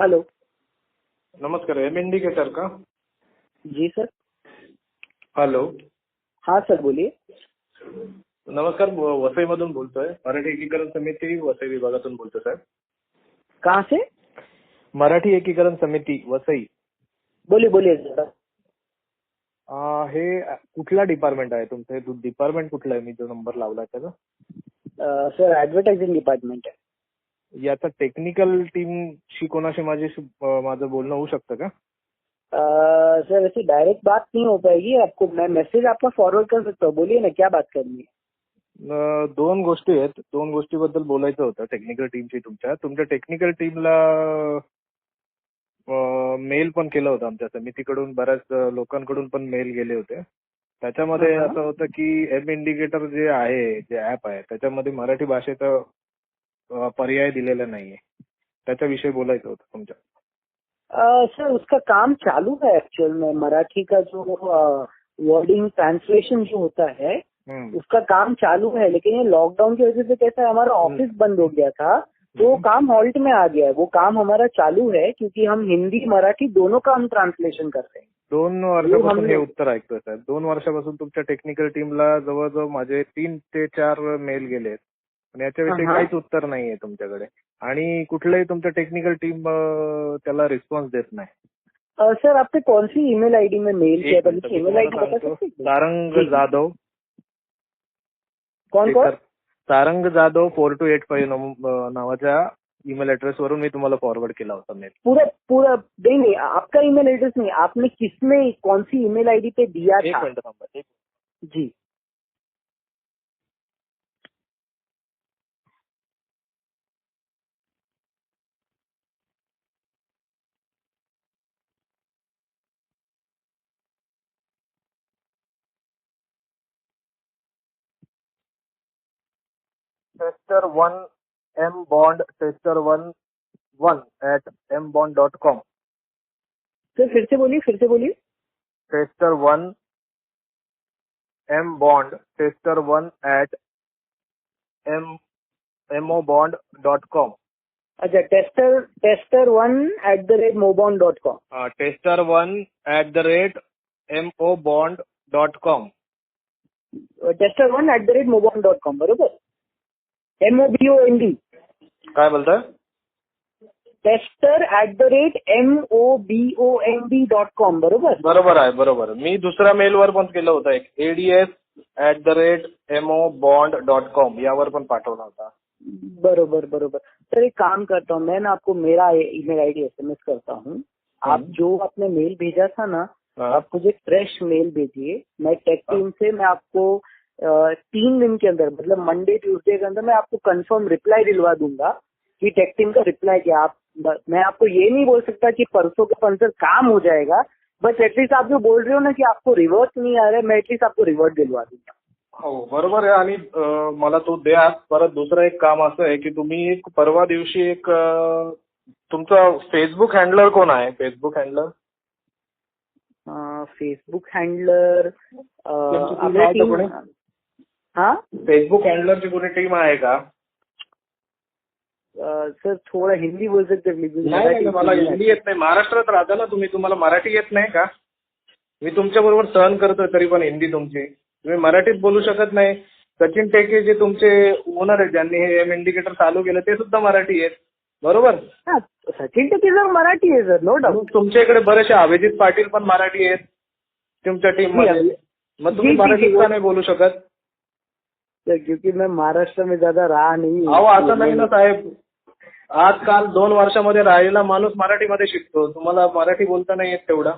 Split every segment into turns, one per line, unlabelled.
Hello.
नमस्कार M indicator का
जी सर।
हॅलो।
हाँ सर बोलिए।
नमस्कार व- वसईमधून बोलतोय मराठी एकीकरण समिती वसई विभागातून बोलतोय साहेब
कहाँ से?
मराठी एकीकरण समिती वसई।
बोलिए बोलिए सर
अं, हे कुठला डिपार्टमेंट आहे तुमचं? हे डिपार्टमेंट कुठलं आहे? मी जो नंबर लावला त्याचा.
अ, सर ऍडव्हर्टायझिंग डिपार्टमेंट है
याचा टेक्निकल टीमशी कोणाशी माझ्याशी अं, माझं बोलणं होऊ शकतं का?
सर ऐसी डायरेक्ट बात नहीं हो पाएगी आपको मैं मैसेज आपका फॉरवर्ड कर सकता. हूँ बोलिए ना क्या बात करनी है?
दोन गोष्टी आहेत. दोन गोष्टीबद्दल बोलायचं होतं टेक्निकल टीमशी तुमच्या. तुमच्या टेक्निकल टीमला मेल पण केलं होतं आमच्या समितीकडून बऱ्याच लोकांकडून पण मेल गेले होते. त्याच्यामध्ये. असं होतं की एम इंडिकेटर जे आहे जे ऍप आहे त्याच्यामध्ये मराठी भाषेचा पर्याय दिलेला नाहीये. त्याच्याविषयी बोलायचं होतं तुमच्या.
सर उसका काम चालू है एक्चुअल में. मराठी का जो वर्डिंग ट्रांसलेशन जो होता है
हम्म.
उसका काम चालू है लेकिन ये लॉकडाउन की वजह से कैसा है हमारा ऑफ़िस बंद हो गया था तो वो
हम्म.
काम हॉल्ट में आ गया है. वो काम हमारा चालू है क्योंकि हम हिंदी मराठी दोनों का हम ट्रांसलेशन करते हैं.
दोन वर्षापासून हे उत्तर ऐकतोय साहेब. दोन वर्षापासून तुमच्या टेक्निकल टीमला जवळजवळ माझे तीन ते चार मेल गेलेत. पण याच्याविषयी. काहीच उत्तर नाहीये तुमच्याकडे आणि कुठलंही तुमचं टेक्निकल टीम त्याला रिस्पॉन्स देत नाही
सर आपने कौन सी ईमेल आईडी में मेल किया था ईमेल आईडी बता. सकते?
सारंग. जाधव
कौन कौन
Sarang Jadhav four two eight five नावाच्या ईमेल ऍड्रेस वरून मी तुम्हाला फॉरवर्ड केला होता मेल
पूरा पूरा नहीं नहीं आपका ईमेल एड्रेस नहीं आपने किसमें कौन सी ईमेल आईडी पे दिया
एक
था
मिनिट थांबा एक
जी
tester one M bond tester one one at M bond dot com
sir फिर से बोलिए फिर से बोलिए।
Tester one M bond tester one at M MO bond dot com
अच्छा tester tester one at the rate mobon dot com
tester one at the rate M O bond dot com
tester one at the rate mobon dot com बरोबर? M O B O N D
काय बोलताय?
Tester at the rate M O B O N D dot com बरोबर?
बरोबर आहे बरोबर मी दुसऱ्या मेलवर पण केलं होतं एक. ADS at the rate MO bond dot com यावर पण पाठवला होता.
बरोबर बरोबर. सर एक काम करता हूँ मैं ना आपको मेरा ईमेल आईडी एसएमएस करता हूँ. आप
हम्म।
जो आपने मेल भेजा था ना
हाँ,
आप मुझे फ्रेश मेल भेजिए। मैं टेक टीम से मैं आपको तीन दिन के अंदर मतलब मंडे ट्यूसडे के अंदर मैं आपको कंफर्म रिप्लाई दिलवा दूँगा कि टेक टीम का रिप्लाई क्या आप मैं आपको ये नहीं बोल सकता कि परसों के पंसर काम हो जाएगा बस एटलीस्ट आप जो बोल रहे हो ना कि आपको रिवर्ट नहीं आ रहा है मैं एटलीस्ट आपको रिवर्ट दिलवा दूँगा।
हो बरोबर आहे. आणि मला तो द्या. परत दुसरं एक काम असं आहे की तुम्ही एक परवा दिवशी एक तुमचं फेसबुक हँडलर कोण आहे? Facebook handler
Facebook handler
Facebook हँडलरची कोणी टीम आहे का?
सर थोड़ा हिंदी बोल सकते प्लीज
नाही नाही मला हिंदी येत नाही. महाराष्ट्रात राहता ना तुम्ही. तुम्हाला मराठी येत नाही का? मी तुमच्या बरोबर सहन करतोय तरी पण हिंदी तुमची. तुम्ही मराठीत बोलू शकत नाही. सचिन टेके जे तुमचे ओनर आहेत ज्यांनी हे एम इंडिकेटर चालू केलं ते सुद्धा मराठी आहेत. बरोबर?
सचिन टेके सर मराठी है सर नो
मग तुमच्या इकडे बरेचसे अभिजित पाटील पण मराठी आहेत. तुमच्या टीममध्ये. मग तुम्ही. का नाही बोलू शकत?
क्योंकि मैं महाराष्ट्र में ज्यादा रहा नहीं
अहो असं नाही ना साहेब. आजकाल दोन वर्षामध्ये राहिलेला माणूस मराठीमध्ये शिकतो. तुम्हाला मराठी बोलता नाही येत तेवढा.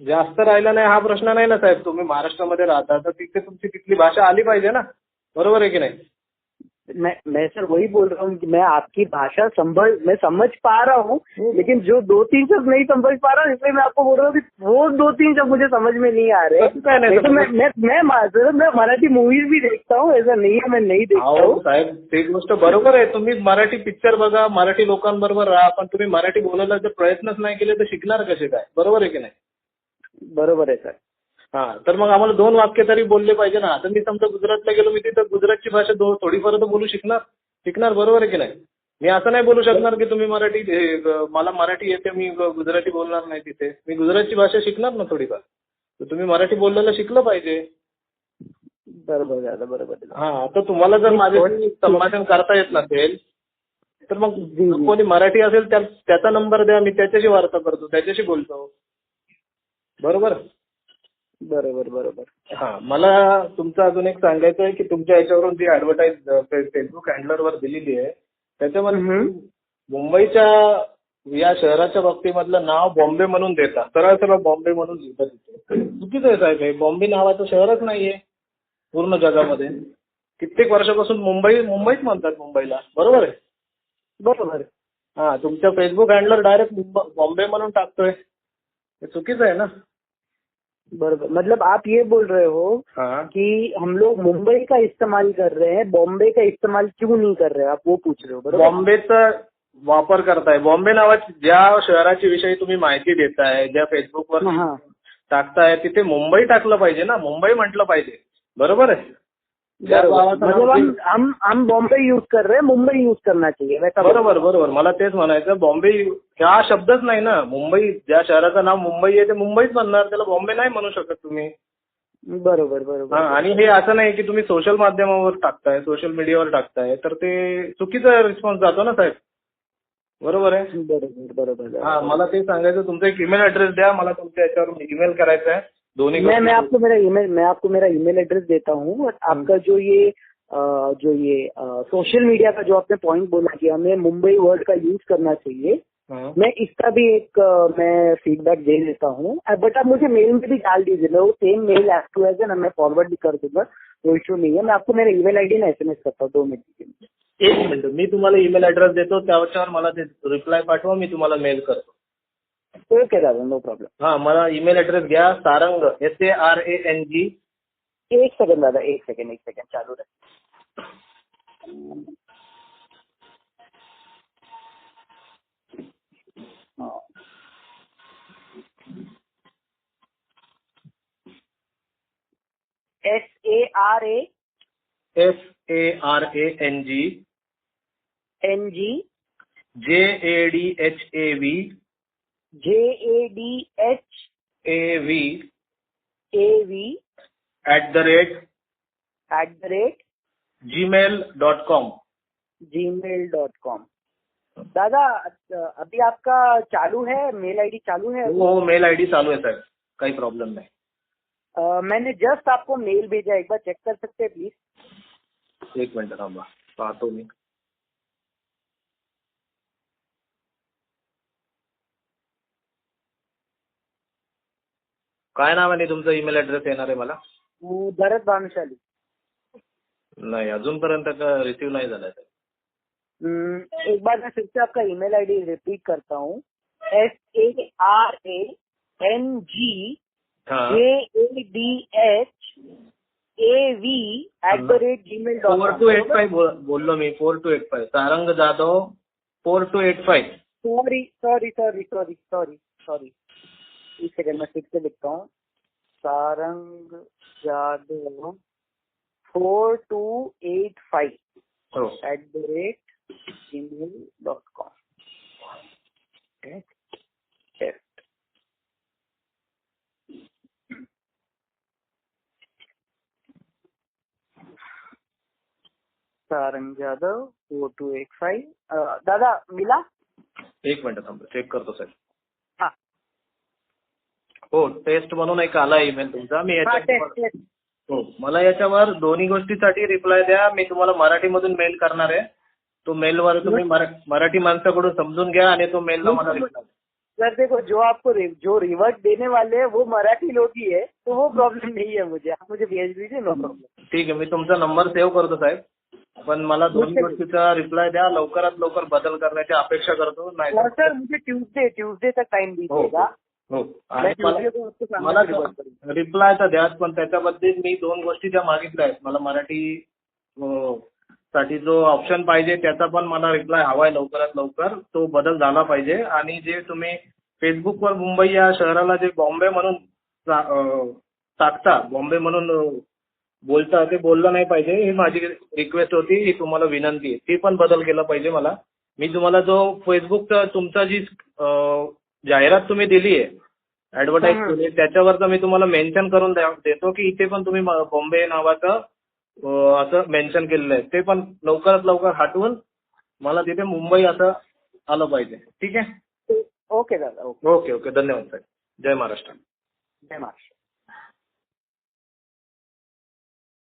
जास्त राहिला नाही हा प्रश्न नाही ना साहेब. तुम्ही महाराष्ट्रामध्ये राहता तर तिथे तुमची तिथली भाषा आली पाहिजे ना. बरोबर आहे की नाही?
मैं मैं सर वही बोल रहा हूँ कि मैं आपकी भाषा संभल मैं समझ पा रहा हूँ लेकिन जो दो तीन शब्द नहीं समझ पा रहा हूँ इसलिए मैं आपको बोल रहा हूँ कि वो दो तीन शब्द मुझे समझ में नहीं आ रहे। तो मैं मैं मैं मैं मराठी मूवीज़ भी देखता हूँ ऐसा नहीं है मैं नहीं देखता हूँ।
साहेब ते गोष्ट बरोबर आहे तुम्ही मराठी पिक्चर बघा मराठी लोकांबरोबर राहा पण तुम्ही मराठी बोलायला जर प्रयत्नच नाही केले तर शिकणार कसे काय? बरोबर आहे की नाही?
बरोबर है सर.
हा तर मग आम्हाला दोन वाक्य तरी बोलले पाहिजे ना. आता मी समजा गुजरातला गेलो मी तिथं गुजरातची भाषा दो थोडीफार तर बोलू शिकणार. शिकणार बरोबर आहे की नाही? मी असं नाही बोलू शकणार की तुम्ही मराठी हे, मला मराठी येते मी गुजराती बोलणार नाही तिथे. मी गुजरातची भाषा शिकणार ना थोडीफार? तर तुम्ही मराठी बोललेलं शिकलं पाहिजे.
बरोबर दादा बरोबर.
हा आता तुम्हाला जर माझ्याशी संभाषण करता येत नसेल तर मग. कोणी मराठी असेल त्या त्याचा नंबर द्या मी त्याच्याशी वार्ता करतो त्याच्याशी बोलतो. बरोबर?
बरोबर बरोबर.
हा मला तुमचं अजून एक सांगायचं आहे की तुमच्या याच्यावरून जी ऍडव्हर्टाईज फेसबुक हँडलरवर दिलेली आहे त्याच्यामध्ये. मुंबईच्या या शहराच्या बाबतीमधलं नाव बॉम्बे म्हणून देता सरळ सरळ बॉम्बे म्हणून लिहितात तिथे चुकीचं आहे साहेब हे बॉम्बे नावाचं शहरच नाहीये पूर्ण जगामध्ये. कित्येक वर्षापासून मुंबई मुंबईच म्हणतात मुंबईला. बरोबर आहे?
बरोबर.
हा तुमच्या फेसबुक हँडलर डायरेक्ट बॉम्बे म्हणून टाकतोय. हे चुकीचं आहे ना?
बरोबर. मतलब आप ये बोल रहे हो
हा।
कि हम लोग मुंबई का इस्तेमाल कर रहे हैं बॉम्बे का इस्तेमाल क्यों नहीं कर रहे आप वो पूछ रहे हो बरोबर?
बॉम्बेचा वापर करताय. बॉम्बे नावाची ज्या शहराच्या विषयी तुम्ही माहिती देताय ज्या फेसबुकवर
हाँ.
टाकताय तिथे मुंबई टाकलं पाहिजे ना. मुंबई म्हटलं पाहिजे. बरोबर आहे?
हम हम हम बॉम्बे यूज कर रहे हैं मुंबई यूज करना चाहिए वैसा
बरोबर बरोबर. मला तेच म्हणायचं बॉम्बे हा शब्दच नाही ना. मुंबई ज्या शहराचं नाव मुंबई आहे ते मुंबईच म्हणणार. त्याला बॉम्बे नाही म्हणू शकत तुम्ही.
बरोबर बरोबर.
आणि हे असं नाही की तुम्ही सोशल माध्यमावर टाकताय सोशल मीडियावर टाकताय. तर ते चुकीचा रिस्पॉन्स जातो ना साहेब. बरोबर आहे?
बरोबर बरोबर.
हा मला ते सांगायचं तुमचा एक ईमेल ऍड्रेस द्या. मला तुमच्या याच्यावर ईमेल करायचा आहे. दोन्ही
मैं मैं आपको मेरा ईमेल मैं आपको मेरा ईमेल एड्रेस देता हूँ और आपका जो ये जो ये सोशल मीडिया का जो आपने पॉइंट बोला कि हमें मुंबई वर्ड का यूज़ करना चाहिए
हाँ।
मैं इसका भी एक मैं फीडबैक दे देता हूँ। बट आप मुझे मेल में भी डाल दीजिए मैं वो same mail as to as मैं फॉरवर्ड भी कर दूँगा कोई इशू नहीं है। मैं आपको मेरा ईमेल आईडी ना एसएमएस करता हूँ दो मिनट के
एक मिनिट मी तुम्हाला ईमेल ऍड्रेस देतो त्याच्यावर मला ते रिप्लाय पाठवा मी तुम्हाला मेल करतो.
ओके दादा नो प्रॉब्लम
हा मला ईमेल ऍड्रेस घ्या Sarang S A R A N G
एक सेकंड दादा एक सेकंड एक सेकंड चालू रहे। हाँ. S A R A
S A R A N G
N G
J A D H A V
J A D H
A V
A V
at the rate
at the rate
Gmail dot com
G mail dot com दादा अभी आपका चालू है? Mail ID चालू है?
हो हो mail I D चालू है सर काही प्रॉब्लम नहीं।
अ, मैंने जस्ट आपको मेल भेजा एक बार चेक कर सकते हैं प्लीज़
एक मिनट थांबा पाहतो मी काय नाव आहे तुमचा ईमेल ऍड्रेस येणार आहे मला?
भरत भानुशाली
नाही अजूनपर्यंत रिसीव्ह नाही झालाय.
हम्म, एक बार मैं फिर से आपका ईमेल आईडी रिपीट करता हूँ. S A R A N G
हा
J A D H A V at the rate gmail dot
four two eight five बोललो मी four two eight five Sarang Jadhav four two eight five
sorry sorry sorry sorry sorry sorry एक second मैं फिर से लिखता हूँ. Sarang Jadhav four two eight five at the rate gmail dot com Sarang Jadhav four two eight five दादा मिला?
एक minute थांबा चेक करतो साहेब
हो
टेस्ट म्हणून एक आला ईमेल तुमचा. मी
हा
याच्या हो मला याच्यावर दोन्ही गोष्टीसाठी रिप्लाय द्या. मी तुम्हाला मराठीमधून मेल करणार आहे. तो मेलवर तुम्ही मरा- मराठी माणसाकडून समजून घ्या आणि तो मला रिप्लाय
सर देखो जो आपको जो रिवर्ट देने वाले हैं वो मराठी लोग ही है तो वो प्रॉब्लम नहीं है मुझे। आप मुझे भेज दीजिए नो प्रॉब्लम
ठीक आहे मी तुमचा नंबर सेव्ह करतो साहेब. पण मला दोन्ही गोष्टीचा रिप्लाय द्या. लवकरात लवकर बदल करण्याची अपेक्षा करतो. नाही
सर मुझे ट्यूसडे ट्यूसडे तक टाइम दीजिएगा।
हो. आणि मला रिप्लाय तर द्याच पण त्याच्याबद्दल मी दोन गोष्टी ज्या मागितल्या आहेत. मला मराठी साठी जो ऑप्शन पाहिजे त्याचा पण मला रिप्लाय हवाय लवकरात लवकर. तो बदल झाला पाहिजे. आणि जे तुम्ही फेसबुकवर मुंबई या शहराला जे बॉम्बे म्हणून टाकता बॉम्बे म्हणून बोलता ते बोललं नाही पाहिजे. ही माझी रिक्वेस्ट होती. ही तुम्हाला विनंती आहे. ती पण बदल केला पाहिजे मला. मी तुम्हाला जो फेसबुकचा तुमचा जी जाहिरात तुम्ही दिली आहे ऍडव्हर्टाईज. केली त्याच्यावरचं मी तुम्हाला मेन्शन करून द्या- देतो की इथे पण तुम्ही म- बॉम्बे नावाचं अं, असं मेन्शन केलेलं आहे. ते पण लवकरात लवकर हटवून मला तिथे मुंबई असं आलं पाहिजे. ठीक आहे?
ओके दादा ओके.
Okay okay. धन्यवाद साहेब. जय महाराष्ट्र.
जय महाराष्ट्र.